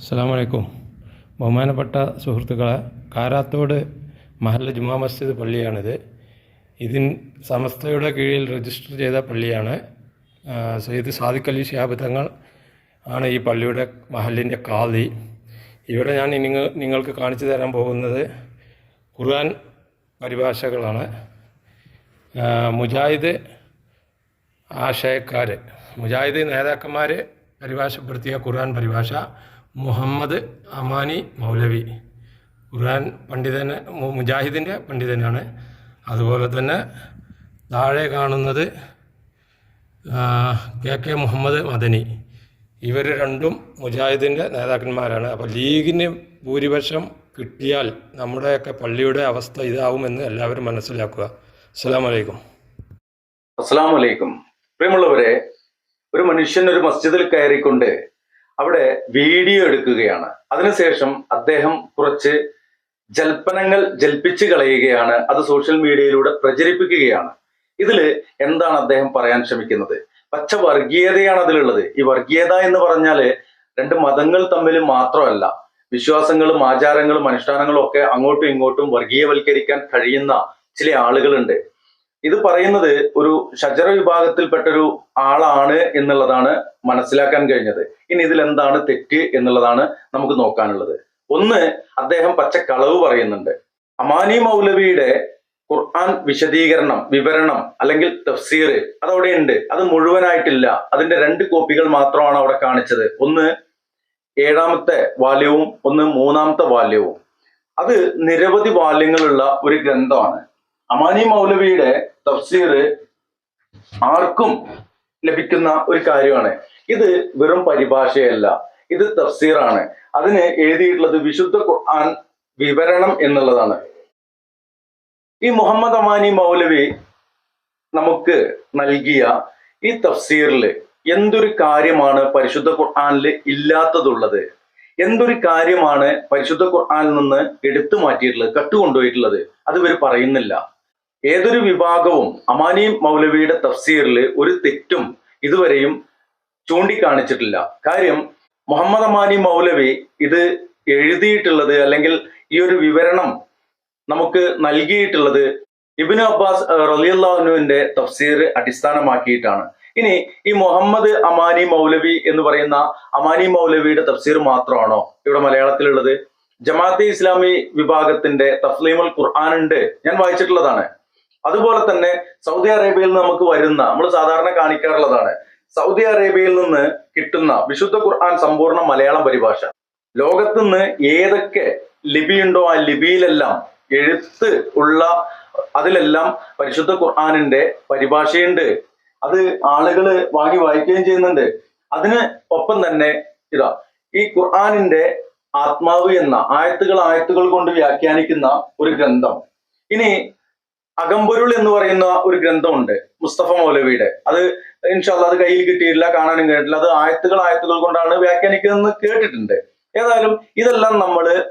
അസ്സാം വലൈക്കും ബഹുമാനപ്പെട്ട സുഹൃത്തുക്കളെ കാരാത്തോട് മഹല്ല ജുമാ മസ്ജിദ് പള്ളിയാണിത്. ഇതിൻ സമസ്തയുടെ കീഴിൽ രജിസ്റ്റർ ചെയ്ത പള്ളിയാണ്. സയ്യിദ് സാദിഖ് അലി ശിഹാബ് തങ്ങൾ ആണ് ഈ പള്ളിയുടെ മഹലിന്റെ കാതി ഇവിടെ ഞാൻ നിങ്ങൾ നിങ്ങൾക്ക് കാണിച്ചു തരാൻ പോകുന്നത് ഖുർആൻ പരിഭാഷകളാണ്. മുജാഹിദ് ആശയക്കാർ മുജാഹിദ് നേതാക്കന്മാർ പരിഭാഷപ്പെടുത്തിയ ഖുർആൻ പരിഭാഷ മുഹമ്മദ് അമാനി മൗലവി. ഖുർആൻ പണ്ഡിതന് മുജാഹിദിന്റെ പണ്ഡിതനാണ്. അതുപോലെ തന്നെ താഴെ കാണുന്നത് കെ കെ മുഹമ്മദ് മദനി. ഇവർ രണ്ടും മുജാഹിദിന്റെ നേതാക്കന്മാരാണ്. അപ്പോൾ ലീഗിന് ഭൂരിപക്ഷം കിട്ടിയാൽ നമ്മുടെയൊക്കെ പള്ളിയുടെ അവസ്ഥ ഇതാവുമെന്ന് എല്ലാവരും മനസ്സിലാക്കുക. അസ്സാം വലൈക്കും അസ്സാം വലൈക്കും പ്രിയമുള്ളവരെ ഒരു മനുഷ്യൻ ഒരു മസ്ജിദിൽ കയറിക്കൊണ്ട് അവിടെ വീഡിയോ എടുക്കുകയാണ്. അതിനുശേഷം അദ്ദേഹം കുറച്ച് ജൽപ്പനങ്ങൾ ജൽപ്പിച്ച് കളയുകയാണ്. അത് സോഷ്യൽ മീഡിയയിലൂടെ പ്രചരിപ്പിക്കുകയാണ്. ഇതിൽ എന്താണ് അദ്ദേഹം പറയാൻ ശ്രമിക്കുന്നത്? പച്ച വർഗീയതയാണ് അതിലുള്ളത്. ഈ വർഗീയത എന്ന് പറഞ്ഞാൽ രണ്ട് മതങ്ങൾ തമ്മിൽ മാത്രമല്ല വിശ്വാസങ്ങളും ആചാരങ്ങളും അനുഷ്ഠാനങ്ങളും ഒക്കെ അങ്ങോട്ടും ഇങ്ങോട്ടും വർഗീയവൽക്കരിക്കാൻ കഴിയുന്ന ചില ആളുകളുണ്ട്. ഇത് പറയുന്നത് ഒരു ഷജറ വിഭാഗത്തിൽപ്പെട്ട ഒരു ആളാണ് എന്നുള്ളതാണ് മനസ്സിലാക്കാൻ കഴിഞ്ഞത്. ഇനി ഇതിൽ എന്താണ് തെറ്റ് എന്നുള്ളതാണ് നമുക്ക് നോക്കാനുള്ളത്. ഒന്ന് അദ്ദേഹം പച്ച കളവ് പറയുന്നുണ്ട്. അമാനി മൗലവിയുടെ ഖുർആൻ വിശദീകരണം വിവരണം അല്ലെങ്കിൽ തഫ്സീർ അതവിടെ ഉണ്ട്. അത് മുഴുവനായിട്ടില്ല. അതിന്റെ രണ്ട് കോപ്പികൾ മാത്രമാണ് അവിടെ കാണിച്ചത്. ഒന്ന് ഏഴാമത്തെ വാല്യവും ഒന്ന് മൂന്നാമത്തെ വാല്യവും. അത് നിരവധി വാല്യങ്ങളുള്ള ഒരു ഗ്രന്ഥമാണ്. അമാനി മൗലവിയുടെ തഫ്സീർ ആർക്കും ലഭിക്കുന്ന ഒരു കാര്യമാണ്. ഇത് വെറും പരിഭാഷയല്ല. ഇത് തഫ്സീറാണ്. അതിന് എഴുതിയിട്ടുള്ളത് വിശുദ്ധ ഖുർആൻ വിവരണം എന്നുള്ളതാണ്. ഈ മുഹമ്മദ് അമാനി മൗലവി നമുക്ക് നൽകിയ ഈ തഫ്സീറിൽ എന്തൊരു കാര്യമാണ് പരിശുദ്ധ ഖുർആനിൽ ഇല്ലാത്തതുള്ളത്? എന്തൊരു കാര്യമാണ് പരിശുദ്ധ ഖുർആാനിൽ നിന്ന് എടുത്തു മാറ്റിയിട്ടുള്ളത് കട്ടുകൊണ്ടുപോയിട്ടുള്ളത്? അത് ഇവർ പറയുന്നില്ല. ഏതൊരു വിഭാഗവും അമാനി മൗലവിയുടെ തഫ്സീറിൽ ഒരു തെറ്റും ഇതുവരെയും ചൂണ്ടിക്കാണിച്ചിട്ടില്ല. കാര്യം മുഹമ്മദ് അമാനി മൗലവി ഇത് എഴുതിയിട്ടുള്ളത് അല്ലെങ്കിൽ ഈ ഒരു വിവരണം നമുക്ക് നൽകിയിട്ടുള്ളത് ഇബിന് അബ്ബാസ് റലിയുല്ലാഹുനുവിന്റെ തഫ്സീർ അടിസ്ഥാനമാക്കിയിട്ടാണ്. ഇനി ഈ മുഹമ്മദ് അമാനി മൗലവി എന്ന് പറയുന്ന അമാനി മൗലവിയുടെ തഫ്സീർ മാത്രമാണോ ഇവിടെ മലയാളത്തിലുള്ളത്? ജമാഅത്തെ ഇസ്ലാമി വിഭാഗത്തിന്റെ തഫ്ലീമുൽ ഖുർആൻ ഉണ്ട്. ഞാൻ വായിച്ചിട്ടുള്ളതാണ്. അതുപോലെ തന്നെ സൗദി അറേബ്യയിൽ നിന്ന് നമുക്ക് വരുന്ന നമ്മൾ സാധാരണ കാണിക്കാറുള്ളതാണ് സൗദി അറേബ്യയിൽ നിന്ന് കിട്ടുന്ന വിശുദ്ധ ഖുർആൻ സമ്പൂർണ മലയാളം പരിഭാഷ. ലോകത്തുനിന്ന് ഏതൊക്കെ ലിപിയുണ്ടോ ആ ലിപിയിലെല്ലാം എഴുത്ത് ഉള്ള അതിലെല്ലാം പരിശുദ്ധ ഖുർആാനിന്റെ പരിഭാഷയുണ്ട്. അത് ആളുകൾ വാങ്ങി വായിക്കുകയും ചെയ്യുന്നുണ്ട്. അതിന് ഒപ്പം തന്നെ ഇതാ ഈ ഖുർആാനിന്റെ ആത്മാവ് എന്ന ആയത്തുകൾ ആയത്തുകൾ കൊണ്ട് വ്യാഖ്യാനിക്കുന്ന ഒരു ഗ്രന്ഥം. ഇനി അകമ്പൊരുൾ എന്ന് പറയുന്ന ഒരു ഗ്രന്ഥമുണ്ട് മുസ്തഫ മൗലവിയുടെ. അത് ഇൻഷാല്ല അത് കയ്യിൽ കിട്ടിയിട്ടില്ല കാണാനും കേട്ടില്ല അത് ആയത്തുകൾ ആയത്തുകൾ കൊണ്ടാണ് വ്യാഖ്യാനിക്കുന്നതെന്ന് കേട്ടിട്ടുണ്ട്. ഏതായാലും ഇതെല്ലാം നമ്മൾ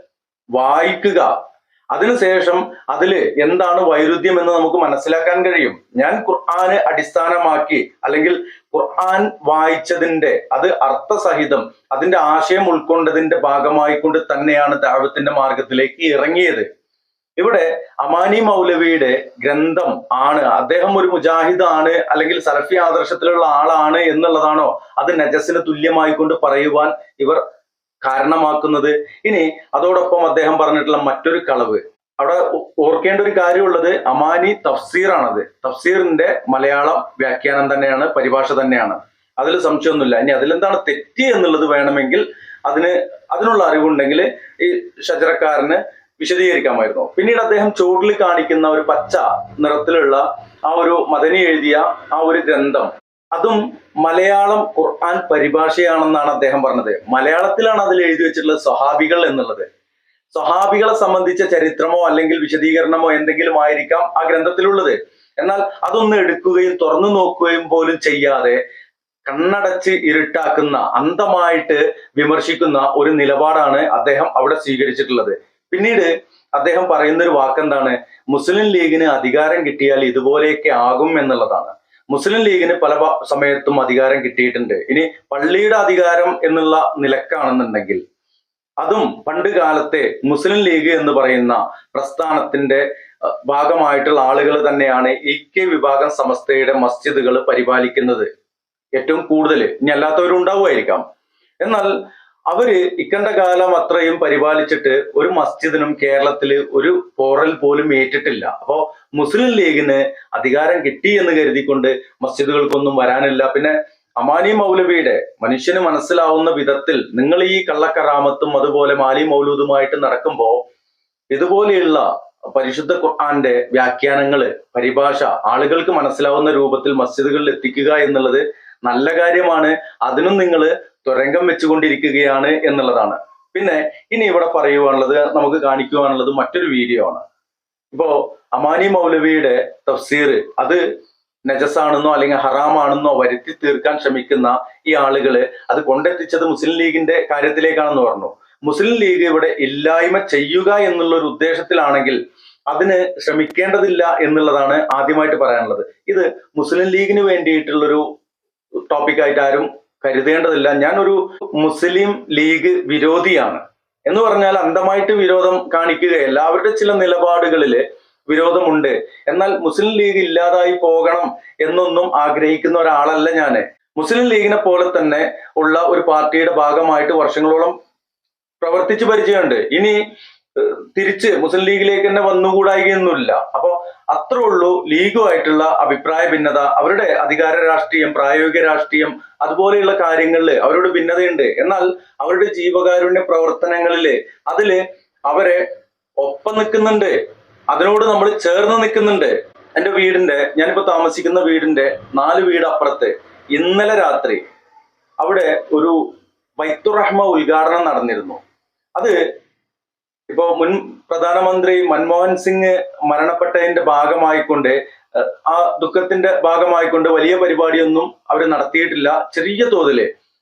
വായിക്കുക. അതിനുശേഷം അതിൽ എന്താണ് വൈരുദ്ധ്യം എന്ന് നമുക്ക് മനസ്സിലാക്കാൻ കഴിയും. ഞാൻ ഖുർആന് അടിസ്ഥാനമാക്കി അല്ലെങ്കിൽ ഖുർആൻ വായിച്ചതിന്റെ അത് അർത്ഥസഹിതം അതിന്റെ ആശയം ഉൾക്കൊണ്ടതിന്റെ ഭാഗമായിക്കൊണ്ട് തന്നെയാണ് ദാവത്തിന്റെ മാർഗത്തിലേക്ക് ഇറങ്ങിയത്. ഇവിടെ അമാനി മൗലവിയുടെ ഗ്രന്ഥം ആണ്. അദ്ദേഹം ഒരു മുജാഹിദ് ആണ് അല്ലെങ്കിൽ സലഫി ആദർശത്തിലുള്ള ആളാണ് എന്നുള്ളതാണോ? അത് നജസിന് തുല്യമായി കൊണ്ട് പറയുവാൻ ഇവർ കാരണമാക്കുന്നത്. ഇനി അതോടൊപ്പം അദ്ദേഹം പറഞ്ഞിട്ടുള്ള മറ്റൊരു കളവ്. അവിടെ ഓർക്കേണ്ട ഒരു കാര്യമുള്ളത് അമാനി തഫ്സീറാണത്. തഫ്സീറിന്റെ മലയാളം വ്യാഖ്യാനം തന്നെയാണ് പരിഭാഷ തന്നെയാണ്. അതിൽ സംശയമൊന്നുമില്ല. ഇനി അതിലെന്താണ് തെറ്റി എന്നുള്ളത് വേണമെങ്കിൽ അതിന് അതിനുള്ള അറിവുണ്ടെങ്കിൽ ഈ ഷജറക്കാരന് വിശദീകരിക്കാമായിരുന്നു. പിന്നീട് അദ്ദേഹം ചുവട്ടിൽ കാണിക്കുന്ന ഒരു പച്ച നിറത്തിലുള്ള ആ ഒരു മദനി എഴുതിയ ആ ഒരു ഗ്രന്ഥം. അതും മലയാളം ഖുർആൻ പരിഭാഷയാണെന്നാണ് അദ്ദേഹം പറഞ്ഞത്. മലയാളത്തിലാണ് അതിൽ എഴുതി വെച്ചിട്ടുള്ളത് സ്വഹാബികൾ എന്നുള്ളത്. സ്വഹാബികളെ സംബന്ധിച്ച ചരിത്രമോ അല്ലെങ്കിൽ വിശദീകരണമോ എന്തെങ്കിലും ആയിരിക്കാം ആ ഗ്രന്ഥത്തിലുള്ളത്. എന്നാൽ അതൊന്ന് എടുക്കുകയും തുറന്നു നോക്കുകയും പോലും ചെയ്യാതെ കണ്ണടച്ച് ഇരുട്ടാക്കുന്ന അന്ധമായിട്ട് വിമർശിക്കുന്ന ഒരു നിലപാടാണ് അദ്ദേഹം അവിടെ സ്വീകരിച്ചിട്ടുള്ളത്. പിന്നീട് അദ്ദേഹം പറയുന്ന ഒരു വാക്കെന്താണ്? മുസ്ലിം ലീഗിന് അധികാരം കിട്ടിയാൽ ഇതുപോലെയൊക്കെ ആകും എന്നുള്ളതാണ്. മുസ്ലിം ലീഗിന് പല സമയത്തും അധികാരം കിട്ടിയിട്ടുണ്ട്. ഇനി പള്ളിയുടെ അധികാരം എന്നുള്ള നിലക്കാണെന്നുണ്ടെങ്കിൽ അതും പണ്ട് കാലത്തെ മുസ്ലിം ലീഗ് എന്ന് പറയുന്ന പ്രസ്ഥാനത്തിന്റെ ഭാഗമായിട്ടുള്ള ആളുകൾ തന്നെയാണ് ഇ കെ വിഭാഗം സമസ്തയുടെ മസ്ജിദുകൾ പരിപാലിക്കുന്നത് ഏറ്റവും കൂടുതൽ. ഇനി അല്ലാത്തവരും ഉണ്ടാവുമായിരിക്കാം. എന്നാൽ അവർ ഇക്കണ്ട കാലം അത്രയും പരിപാലിച്ചിട്ട് ഒരു മസ്ജിദിനും കേരളത്തിൽ ഒരു പോറൽ പോലും ഏറ്റിട്ടില്ല. അപ്പോ മുസ്ലിം ലീഗിന് അധികാരം കിട്ടി എന്ന് കരുതിക്കൊണ്ട് മസ്ജിദുകൾക്കൊന്നും വരാനില്ല. പിന്നെ അമാനി മൗലവിയുടെ മനുഷ്യന് മനസ്സിലാവുന്ന വിധത്തിൽ നിങ്ങൾ ഈ കള്ളക്കറാമത്തും അതുപോലെ മാലി മൗലൂദുമായിട്ട് നടക്കുമ്പോൾ ഇതുപോലെയുള്ള പരിശുദ്ധ ഖുർആന്റെ വ്യാഖ്യാനങ്ങൾ പരിഭാഷ ആളുകൾക്ക് മനസ്സിലാവുന്ന രൂപത്തിൽ മസ്ജിദുകളിൽ എത്തിക്കുക എന്നുള്ളത് നല്ല കാര്യമാണ്. അതിനും നിങ്ങൾ തുരങ്കം വെച്ചുകൊണ്ടിരിക്കുകയാണ് എന്നുള്ളതാണ്. പിന്നെ ഇനി ഇവിടെ പറയുവാനുള്ളത് നമുക്ക് കാണിക്കുവാനുള്ളത് മറ്റൊരു വീഡിയോ ആണ്. ഇപ്പോ അമാനി മൗലവിയുടെ തഫ്സീർ അത് നജസാണെന്നോ അല്ലെങ്കിൽ ഹറാമാണെന്നോ വരുത്തി തീർക്കാൻ ശ്രമിക്കുന്ന ഈ ആളുകൾ അത് കൊണ്ടെത്തിച്ചത് മുസ്ലിം ലീഗിന്റെ കാര്യത്തിലേക്കാണെന്ന് പറഞ്ഞു. മുസ്ലിം ലീഗ് ഇവിടെ ഇല്ലായ്മ ചെയ്യുക എന്നുള്ള ഒരു ഉദ്ദേശത്തിലാണെങ്കിൽ അതിന് ശ്രമിക്കേണ്ടതില്ല എന്നുള്ളതാണ് ആദ്യമായിട്ട് പറയാനുള്ളത്. ഇത് മുസ്ലിം ലീഗിന് വേണ്ടിയിട്ടുള്ളൊരു ടോപ്പിക്കായിട്ട് ആരും കരുതേണ്ടതില്ല. ഞാനൊരു മുസ്ലിം ലീഗ് വിരോധിയാണ്. എന്ന് പറഞ്ഞാൽ അന്ധമായിട്ട് വിരോധം കാണിക്കുകയല്ല അവരുടെ ചില നിലപാടുകളിൽ വിരോധമുണ്ട്. എന്നാൽ മുസ്ലിം ലീഗ് ഇല്ലാതായി പോകണം എന്നൊന്നും ആഗ്രഹിക്കുന്ന ഒരാളല്ല ഞാൻ. മുസ്ലിം ലീഗിനെ പോലെ തന്നെ ഉള്ള ഒരു പാർട്ടിയുടെ ഭാഗമായിട്ട് വർഷങ്ങളോളം പ്രവർത്തിച്ചു പരിചയമുണ്ട്. ഇനി തിരിച്ച് മുസ്ലിം ലീഗിലേക്ക് തന്നെ വന്നുകൂടായികയൊന്നുമില്ല. അപ്പോ അത്രേ ഉള്ളൂ ലീഗുമായിട്ടുള്ള അഭിപ്രായ ഭിന്നത. അവരുടെ അധികാര രാഷ്ട്രീയം പ്രായോഗിക രാഷ്ട്രീയം അതുപോലെയുള്ള കാര്യങ്ങളിൽ അവരോട് ഭിന്നതയുണ്ട്. എന്നാൽ അവരുടെ ജീവകാരുണ്യ പ്രവർത്തനങ്ങളിൽ അതിൽ അവരെ ഒപ്പം നിൽക്കുന്നുണ്ട്. അതിനോട് നമ്മൾ ചേർന്ന് നിൽക്കുന്നുണ്ട്. എന്റെ വീടിന്റെ ഞാനിപ്പോ താമസിക്കുന്ന വീടിന്റെ നാല് വീട് അപ്പുറത്ത് ഇന്നലെ രാത്രി അവിടെ ഒരു വൈത്തുറഹ്മ ഉദ്ഘാടനം നടന്നിരുന്നു. അത് ഇപ്പോ മുൻ പ്രധാനമന്ത്രി മൻമോഹൻ സിംഗ് മരണപ്പെട്ടതിന്റെ ഭാഗമായിക്കൊണ്ട് ആ ദുഃഖത്തിന്റെ ഭാഗമായിക്കൊണ്ട് വലിയ പരിപാടിയൊന്നും അവർ നടത്തിയിട്ടില്ല ചെറിയ തോതിൽ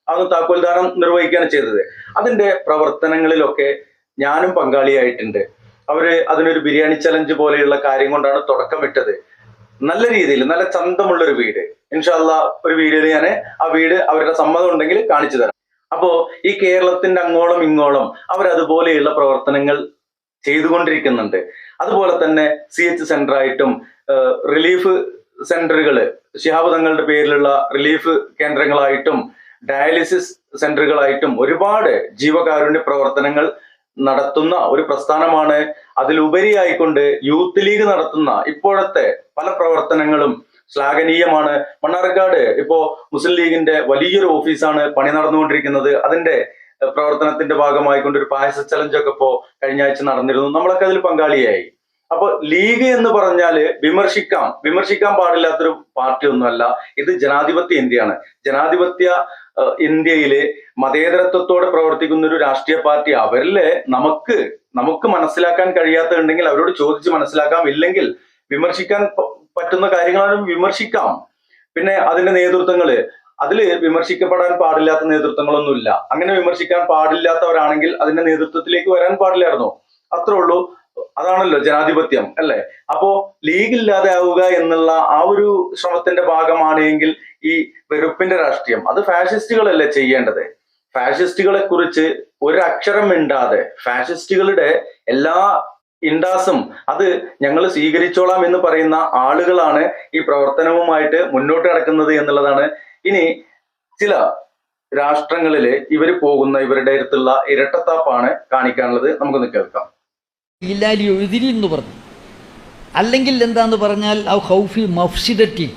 അത് താക്കോൽദാനം നിർവഹിക്കുകയാണ് ചെയ്തത്. അതിന്റെ പ്രവർത്തനങ്ങളിലൊക്കെ ഞാനും പങ്കാളിയായിട്ടുണ്ട്. അവർ അതിനൊരു ബിരിയാണി ചലഞ്ച് പോലെയുള്ള കാര്യം കൊണ്ടാണ് തുടക്കം തുടക്കമിട്ടത് നല്ല രീതിയിൽ നല്ല ചന്തമുള്ള ഒരു വീട് ഇൻഷാല്ല ഒരു വീഡിയോയിൽ ഞാൻ ആ വീട് അവരുടെ സമ്മതം ഉണ്ടെങ്കിൽ കാണിച്ചു തരാം. അപ്പോ ഈ കേരളത്തിന്റെ അങ്ങോളം ഇങ്ങോളം അവർ അതുപോലെയുള്ള പ്രവർത്തനങ്ങൾ ചെയ്തുകൊണ്ടിരിക്കുന്നുണ്ട്. അതുപോലെ തന്നെ സി എച്ച് സെന്റർ ആയിട്ടും റിലീഫ് സെന്ററുകൾ ശിഹാബ് തങ്ങളുടെ പേരിലുള്ള റിലീഫ് കേന്ദ്രങ്ങളായിട്ടും ഡയാലിസിസ് സെന്ററുകളായിട്ടും ഒരുപാട് ജീവകാരുണ്യ പ്രവർത്തനങ്ങൾ നടത്തുന്ന ഒരു പ്രസ്ഥാനമാണ്. അതിലുപരിയായിക്കൊണ്ട് യൂത്ത് ലീഗ് നടത്തുന്ന ഇപ്പോഴത്തെ പല പ്രവർത്തനങ്ങളും ശ്ലാഘനീയമാണ്. മണ്ണാർക്കാട് ഇപ്പോ മുസ്ലിം ലീഗിന്റെ വലിയൊരു ഓഫീസാണ് പണി നടന്നുകൊണ്ടിരിക്കുന്നത്. അതിന്റെ പ്രവർത്തനത്തിന്റെ ഭാഗമായിക്കൊണ്ട് ഒരു പായസ ചലഞ്ച് ഒക്കെ ഇപ്പോ കഴിഞ്ഞ ആഴ്ച നടന്നിരുന്നു. നമ്മളൊക്കെ അതിൽ പങ്കാളിയായി. അപ്പൊ ലീഗ് എന്ന് പറഞ്ഞാൽ വിമർശിക്കാം. വിമർശിക്കാൻ പാടില്ലാത്തൊരു പാർട്ടി ഒന്നുമല്ല ഇത് ജനാധിപത്യ ഇന്ത്യയാണ്. ജനാധിപത്യ ഇന്ത്യയിലെ മതേതരത്വത്തോടെ പ്രവർത്തിക്കുന്ന ഒരു രാഷ്ട്രീയ പാർട്ടി അവരിലെ നമുക്ക് നമുക്ക് മനസ്സിലാക്കാൻ കഴിയാത്തതുണ്ടെങ്കിൽ അവരോട് ചോദിച്ച് മനസ്സിലാക്കാം. ഇല്ലെങ്കിൽ വിമർശിക്കാൻ പറ്റുന്ന കാര്യങ്ങളാണ് വിമർശിക്കാം. പിന്നെ അതിന്റെ നേതൃത്വങ്ങൾ. അതിൽ വിമർശിക്കപ്പെടാൻ പാടില്ലാത്ത നേതൃത്വങ്ങളൊന്നുമില്ല. അങ്ങനെ വിമർശിക്കാൻ പാടില്ലാത്തവരാണെങ്കിൽ അതിന്റെ നേതൃത്വത്തിലേക്ക് വരാൻ പാടില്ലായിരുന്നോ. അത്രേ ഉള്ളൂ. അതാണല്ലോ ജനാധിപത്യം അല്ലെ? അപ്പോ ലീഗ് ഇല്ലാതെ ആവുക എന്നുള്ള ആ ഒരു ശ്രമത്തിന്റെ ഭാഗമാണ് എങ്കിൽ ഈ വെറുപ്പിന്റെ രാഷ്ട്രീയം. അത് ഫാഷിസ്റ്റുകളല്ലേ ചെയ്യേണ്ടത്? ഫാഷിസ്റ്റുകളെ കുറിച്ച് ഒരക്ഷരം മിണ്ടാതെ ഫാഷിസ്റ്റുകളുടെ എല്ലാ ഇൻഡാസും അത് ഞങ്ങൾ സ്വീകരിച്ചോളാം എന്ന് പറയുന്ന ആളുകളാണ് ഈ പ്രവർത്തനവുമായിട്ട് മുന്നോട്ട് നടക്കുന്നത് എന്നുള്ളതാണ്. ഇനി ചില രാഷ്ട്രങ്ങളിൽ ഇവർ പോകുന്ന ഇവരുടെ അടുത്തുള്ള ഇരട്ടത്താപ്പാണ് കാണിക്കാനുള്ളത്. നമുക്കൊന്ന് കേൾക്കാം. ഇല്ലാലി എഴുതിരി എന്ന് പറഞ്ഞു. അല്ലെങ്കിൽ എന്താന്ന് പറഞ്ഞാൽ ആ ഹൗഫി മഫ്സിദറ്റി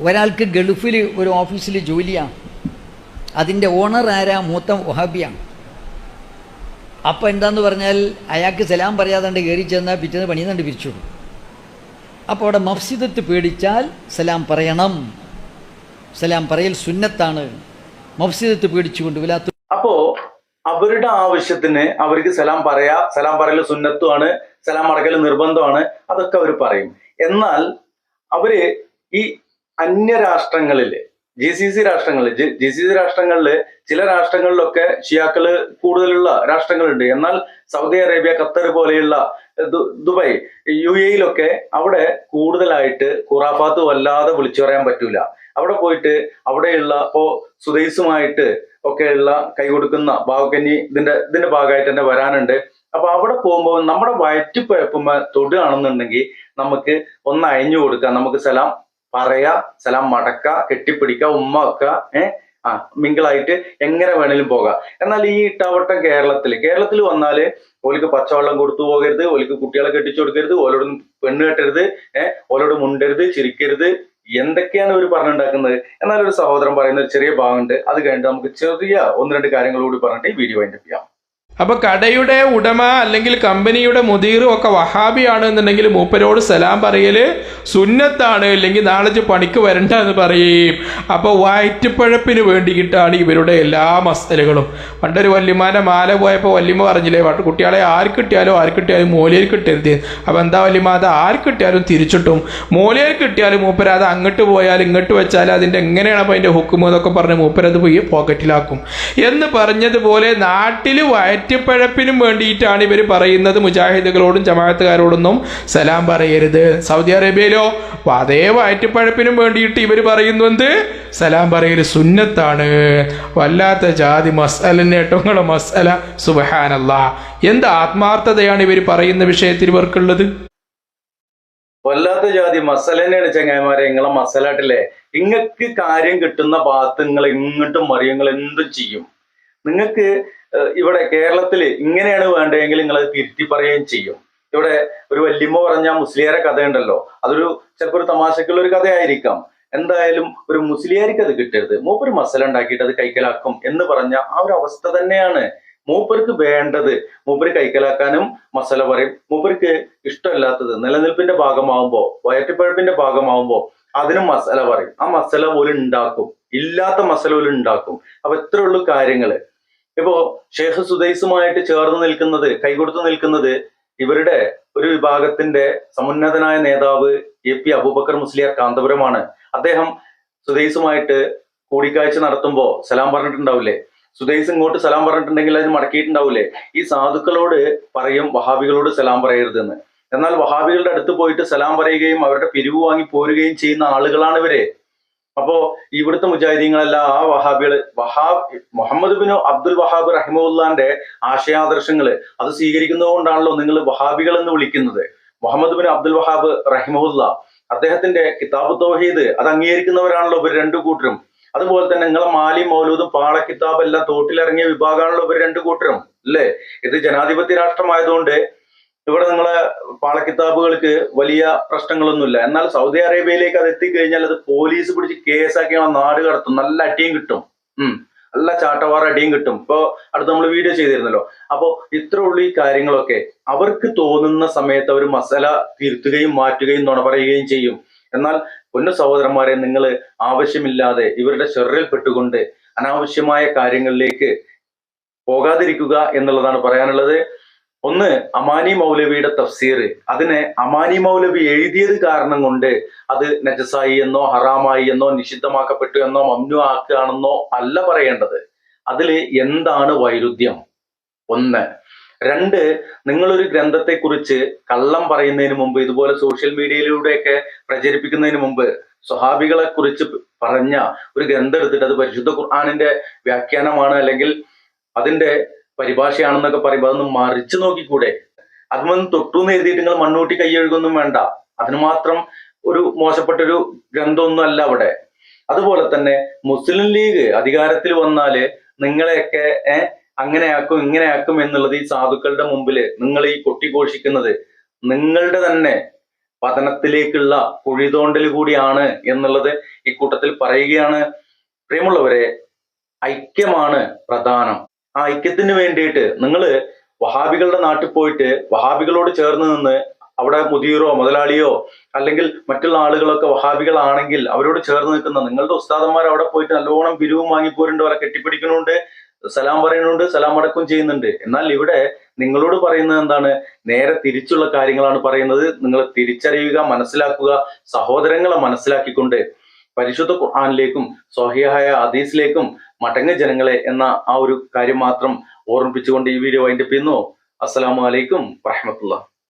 ഒരാൾക്ക് ഗൾഫിൽ ഒരു ഓഫീസിൽ ജോലിയാണ് അതിന്റെ ഓണർ ആരാ? മൂത്ത വഹാബിയാണ് അപ്പോൾ എന്താന്ന് പറഞ്ഞാൽ അയാൾക്ക് സലാം പറയാതെ കയറി ചെന്നാൽ പിറ്റേന്ന് പിരിച്ചു. വിടും അപ്പോൾ അവിടെ മഫ്സിദത്ത് പേടിച്ചാൽ സലാം പറയണം. സലാം പറയൽ സുന്നത്താണ്. മഫ്സിദത്ത് പേടിച്ചുകൊണ്ട് വലാത്ത അപ്പോ അവരുടെ ആവശ്യത്തിന് അവർക്ക് സലാം പറയാ സലാം പറയൽ സുന്നത്തുമാണ് സലാം അടക്കൽ നിർബന്ധമാണ് അതൊക്കെ അവർ പറയും. എന്നാൽ അവർ ഈ അന്യ രാഷ്ട്രങ്ങളിൽ ജി സി സി രാഷ്ട്രങ്ങളിൽ ജി സി സി രാഷ്ട്രങ്ങളിൽ ചില രാഷ്ട്രങ്ങളിലൊക്കെ ഷിയാക്കൾ കൂടുതലുള്ള രാഷ്ട്രങ്ങളുണ്ട്. എന്നാൽ സൗദി അറേബ്യ ഖത്തർ പോലെയുള്ള ദുബൈ ദുബായ് യു എയിലൊക്കെ അവിടെ കൂടുതലായിട്ട് ഖുറാഫാത്ത് വല്ലാതെ വിളിച്ചു പറയാൻ പറ്റൂല. അവിടെ പോയിട്ട് അവിടെയുള്ള ഇപ്പോ സുദൈസുമായിട്ട് ഒക്കെയുള്ള കൈ കൊടുക്കുന്ന ഭാവക്കന്നി ഇതിന്റെ ഇതിന്റെ ഭാഗമായിട്ട് തന്നെ വരാനുണ്ട്. അപ്പൊ അവിടെ പോകുമ്പോൾ നമ്മുടെ വയറ്റിപ്പഴപ്പുമ്പോ തൊടുകയാണെന്നുണ്ടെങ്കിൽ നമുക്ക് ഒന്ന് അയഞ്ഞു കൊടുക്കാം. നമുക്ക് സലാം പറയാ സ്ഥലം മടക്ക കെട്ടിപ്പിടിക്ക ഉമ്മ വെക്ക ഏഹ് ആ മിങ്കിളായിട്ട് എങ്ങനെ വേണേലും പോകാം. എന്നാൽ ഈ ഇട്ടാവട്ടം കേരളത്തിൽ കേരളത്തിൽ വന്നാൽ ഓലിക്ക് പച്ചവെള്ളം കൊടുത്തു പോകരുത് ഓലിക്ക് കുട്ടികളെ കെട്ടിച്ചു കൊടുക്കരുത് ഓലോട് പെണ്ണ് കെട്ടരുത് ഏഹ് ഓലോട് മുണ്ടരുത് ചിരിക്കരുത് എന്തൊക്കെയാണ് ഒരു പറഞ്ഞുണ്ടാക്കുന്നത്? എന്നാൽ ഒരു സഹോദരൻ പറയുന്ന ഒരു ചെറിയ ഭാഗമുണ്ട് അത് കഴിഞ്ഞിട്ട് നമുക്ക് ചെറിയ ഒന്ന് രണ്ട് കാര്യങ്ങളും കൂടി പറഞ്ഞിട്ട് ഈ വീഡിയോ വൈൻഡപ്പ് ചെയ്യാം. അപ്പൊ കടയുടെ ഉടമ അല്ലെങ്കിൽ കമ്പനിയുടെ മുതീറും ഒക്കെ വഹാബിയാണ് എന്നുണ്ടെങ്കിൽ മൂപ്പരോട് സലാം പറയൽ സുന്നത്താണ് അല്ലെങ്കിൽ നാളെ പണിക്ക് വരണ്ട എന്ന് പറയും. അപ്പോൾ വയറ്റുപ്പഴപ്പിന് വേണ്ടിയിട്ടാണ് ഇവരുടെ എല്ലാ മസ്തലുകളും. പണ്ടൊരു വല്യമാന്റെ മാല പോയപ്പോൾ വല്യമ്മ പറഞ്ഞില്ലേ കുട്ടികളെ ആർക്ക് കിട്ടിയാലും ആർക്ക് കിട്ടിയാലും മൂലയിൽ കിട്ടരുത്. അപ്പോൾ എന്താ വല്യമ്മ അത് ആർക്ക് കിട്ടിയാലും തിരിച്ചിട്ടും. മൂലയിൽ കിട്ടിയാലും മൂപ്പര അത് അങ്ങോട്ട് പോയാൽ ഇങ്ങോട്ട് വെച്ചാൽ അതിന്റെ എങ്ങനെയാണ് അപ്പോൾ അതിന്റെ ഹുക്കുമോ എന്നൊക്കെ പറഞ്ഞ് മൂപ്പരത് പോയി പോക്കറ്റിലാക്കും. എന്ന് പറഞ്ഞതുപോലെ നാട്ടിൽ നാട്ടിൽ വയറ്റുപ്പഴപ്പിനും വേണ്ടിയിട്ടാണ് ഇവർ പറയുന്നത്. മുജാഹിദുകളോടും ജമാഅത്തുകാരോടൊന്നും സലാം പറയരുത്. സൗദി അറേബ്യയിലോ അതേ വയറ്റുപഴപ്പിനും വേണ്ടിയിട്ട് ഇവർ പറയുന്നു എന്ത്? സലാം പറയൽ സുന്നത്താണ്. വല്ലാത്ത ജാതി ഏറ്റവും മസല സുബഹാനല്ല. എന്ത് ആത്മാർത്ഥതയാണ് ഇവർ പറയുന്ന വിഷയത്തിൽ ഇവർക്കുള്ളത്? വല്ലാത്ത ജാതി മസല തന്നെയാണ് ചങ്ങായിമാരെ. നിങ്ങളെ മസലാട്ടില്ലേ നിങ്ങൾക്ക് കാര്യം കിട്ടുന്ന ഭാഗത്ത് നിങ്ങൾ എങ്ങോട്ടും മറിയങ്ങൾ എന്തും ചെയ്യും. നിങ്ങൾക്ക് ഇവിടെ കേരളത്തിൽ ഇങ്ങനെയാണ് വേണ്ടതെങ്കിൽ നിങ്ങൾ അത് തിരുത്തി പറയുകയും ചെയ്യും. ഇവിടെ ഒരു വല്യമ്മ പറഞ്ഞ മുസ്ലിയാരെ കഥയുണ്ടല്ലോ. അതൊരു ചിലപ്പോൾ ഒരു തമാശക്കുള്ള ഒരു കഥയായിരിക്കാം. എന്തായാലും ഒരു മുസ്ലിയാരിക്ക് അത് കിട്ടരുത്. മൂപ്പര് മസല ഉണ്ടാക്കിയിട്ട് അത് കൈക്കലാക്കും എന്ന് പറഞ്ഞ ആ ഒരു അവസ്ഥ തന്നെയാണ് മൂപ്പർക്ക് വേണ്ടത്. മൂപ്പര് കൈക്കലാക്കാനും മസല പറയും. മൂപ്പർക്ക് ഇഷ്ടമല്ലാത്തത് നിലനിൽപ്പിന്റെ ഭാഗമാവുമ്പോ വയറ്റിപ്പഴപ്പിന്റെ ഭാഗമാവുമ്പോ അതിനും മസല പറയും. ആ മസല പോലും ഉണ്ടാക്കും. ഇല്ലാത്ത മസല പോലും ഉണ്ടാക്കും. അപ്പൊ ഇത്ര ഉള്ളു കാര്യങ്ങൾ. ഇപ്പോ ഷേഖ് സുദൈസുമായിട്ട് ചേർന്ന് നിൽക്കുന്നത് കൈകൊടുത്ത് നിൽക്കുന്നത് ഇവരുടെ ഒരു വിഭാഗത്തിന്റെ സമുന്നതനായ നേതാവ് എ പി അബൂബക്കർ മുസ്ലിയാർ കാന്തപുരമാണ്. അദ്ദേഹം സുദൈസുമായിട്ട് കൂടിക്കാഴ്ച നടത്തുമ്പോ സലാം പറഞ്ഞിട്ടുണ്ടാവില്ലേ? സുദൈസ് ഇങ്ങോട്ട് സലാം പറഞ്ഞിട്ടുണ്ടെങ്കിൽ അതിന് മടക്കിയിട്ടുണ്ടാവില്ലേ? ഈ സാധുക്കളോട് പറയും വഹാബികളോട് സലാം പറയരുതെന്ന്. എന്നാൽ വഹാബികളുടെ അടുത്ത് പോയിട്ട് സലാം പറയുകയും അവരുടെ പിരിവ് വാങ്ങി പോരുകയും ചെയ്യുന്ന ആളുകളാണ് ഇവർ. അപ്പോ ഇവിടുത്തെ മുജാഹിദീങ്ങളെല്ലാം ആ വഹാബികൾ Wahhab Muhammad bin Abdul Wahhab റഹിമുല്ലാന്റെ ആശയാദർശങ്ങൾ അത് സ്വീകരിക്കുന്നത് കൊണ്ടാണല്ലോ നിങ്ങൾ വഹാബികൾ എന്ന് വിളിക്കുന്നത്. മുഹമ്മദ് ബിൻ അബ്ദുൽ വഹാബ് റഹിമുല്ല അദ്ദേഹത്തിന്റെ കിതാബ് തൗഹീദ് അത് അംഗീകരിക്കുന്നവരാണല്ലോ ഇവർ രണ്ടു കൂട്ടരും. അതുപോലെ തന്നെ നിങ്ങളെ മാലി മൗലൂദും പാള കിതാബ് എല്ലാം തോട്ടിലിറങ്ങിയ വിഭാഗമാണല്ലോ ഇവർ രണ്ടു കൂട്ടരും. അല്ലേ? ഇത് ജനാധിപത്യ രാഷ്ട്രമായതുകൊണ്ട് ഇവിടെ നിങ്ങളെ പാളക്കിത്താബുകൾക്ക് വലിയ പ്രശ്നങ്ങളൊന്നുമില്ല. എന്നാൽ സൗദി അറേബ്യയിലേക്ക് അത് എത്തിക്കഴിഞ്ഞാൽ അത് പോലീസ് പിടിച്ച് കേസാക്കി ആ നാട് കടത്തും. നല്ല അടിയും കിട്ടും. നല്ല ചാട്ടവാറ അടിയും കിട്ടും. ഇപ്പൊ അടുത്ത് നമ്മൾ വീഡിയോ ചെയ്തിരുന്നല്ലോ. അപ്പോ ഇത്ര ഉള്ള ഈ കാര്യങ്ങളൊക്കെ അവർക്ക് തോന്നുന്ന സമയത്ത് അവർ മസാല തിരുത്തുകയും മാറ്റുകയും നുണ പറയുകയും ചെയ്യും. എന്നാൽ പൊന്നു സഹോദരന്മാരെ നിങ്ങൾ ആവശ്യമില്ലാതെ ഇവരുടെ ചെറിൽ പെട്ടുകൊണ്ട് അനാവശ്യമായ കാര്യങ്ങളിലേക്ക് പോകാതിരിക്കുക എന്നുള്ളതാണ് പറയാനുള്ളത്. ഒന്ന് അമാനി മൗലവിയുടെ തഫ്സീർ. അതിനെ അമാനി മൗലവി എഴുതിയത് കാരണം കൊണ്ട് അത് നജസായി എന്നോ ഹറാമായി എന്നോ നിഷിദ്ധമാക്കപ്പെട്ടു എന്നോ മമ്നു ആക്കുകയാണെന്നോ അല്ല പറയേണ്ടത്. അതിൽ എന്താണ് വൈരുദ്ധ്യം? ഒന്ന്. രണ്ട് നിങ്ങളൊരു ഗ്രന്ഥത്തെക്കുറിച്ച് കള്ളം പറയുന്നതിന് മുമ്പ് ഇതുപോലെ സോഷ്യൽ മീഡിയയിലൂടെയൊക്കെ പ്രചരിപ്പിക്കുന്നതിന് മുമ്പ് സ്വഹാബികളെ കുറിച്ച് പറഞ്ഞ ഒരു ഗ്രന്ഥം എടുത്തിട്ട് അത് പരിശുദ്ധ ഖുർആാനിന്റെ വ്യാഖ്യാനമാണ് അല്ലെങ്കിൽ അതിന്റെ പരിഭാഷയാണെന്നൊക്കെ പറയുമ്പോൾ അതൊന്ന് മറിച്ചു നോക്കിക്കൂടെ? അതുമൊന്നും തൊട്ടു എഴുതിയിട്ട് നിങ്ങൾ മണ്ണൂട്ടി കൈയൊഴുകൊന്നും വേണ്ട. അതിന് മാത്രം ഒരു മോശപ്പെട്ടൊരു ഗ്രന്ഥമൊന്നും അല്ല അവിടെ. അതുപോലെ തന്നെ മുസ്ലിം ലീഗ് അധികാരത്തിൽ വന്നാൽ നിങ്ങളെയൊക്കെ അങ്ങനെയാക്കും ഇങ്ങനെയാക്കും എന്നുള്ളത് ഈ സാധുക്കളുടെ മുമ്പിൽ നിങ്ങൾ ഈ കൊട്ടിഘോഷിക്കുന്നത് നിങ്ങളുടെ തന്നെ പതനത്തിലേക്കുള്ള കുഴിതോണ്ടൽ കൂടിയാണ് എന്നുള്ളത് ഈ കൂട്ടത്തിൽ പറയുകയാണ്. പ്രിയമുള്ളവരെ ഐക്യമാണ് പ്രധാനം. ആ ഐക്യത്തിന് വേണ്ടിയിട്ട് നിങ്ങൾ വഹാബികളുടെ നാട്ടിൽ പോയിട്ട് വഹാബികളോട് ചേർന്ന് നിന്ന് അവിടെ മുതിയറോ മുതലാളിയോ അല്ലെങ്കിൽ മറ്റുള്ള ആളുകളൊക്കെ വഹാബികളാണെങ്കിൽ അവരോട് ചേർന്ന് നിൽക്കുന്ന നിങ്ങളുടെ ഉസ്താദന്മാർ അവിടെ പോയിട്ട് നല്ലോണം ബിരുവും വാങ്ങിപ്പോരുണ്ട് അവരെ കെട്ടിപ്പിടിക്കുന്നുണ്ട് സലാം പറയുന്നുണ്ട് സലാം അടക്കം ചെയ്യുന്നുണ്ട്. എന്നാൽ ഇവിടെ നിങ്ങളോട് പറയുന്നത് എന്താണ്? നേരെ തിരിച്ചുള്ള കാര്യങ്ങളാണ് പറയുന്നത്. നിങ്ങൾ തിരിച്ചറിയുക മനസ്സിലാക്കുക സഹോദരങ്ങളെ മനസ്സിലാക്കിക്കൊണ്ട് പരിശുദ്ധ ഖുർആാനിലേക്കും സോഹിയായ ഹദീസിലേക്കും മടങ്ങ ജനങ്ങളെ എന്ന ആ ഒരു കാര്യം മാത്രം ഓർമ്മിപ്പിച്ചുകൊണ്ട് ഈ വീഡിയോ വൈൻഡപ്പ് ചെയ്യുന്നു. അസ്സലാമു അലൈക്കും വറഹമത്തുള്ള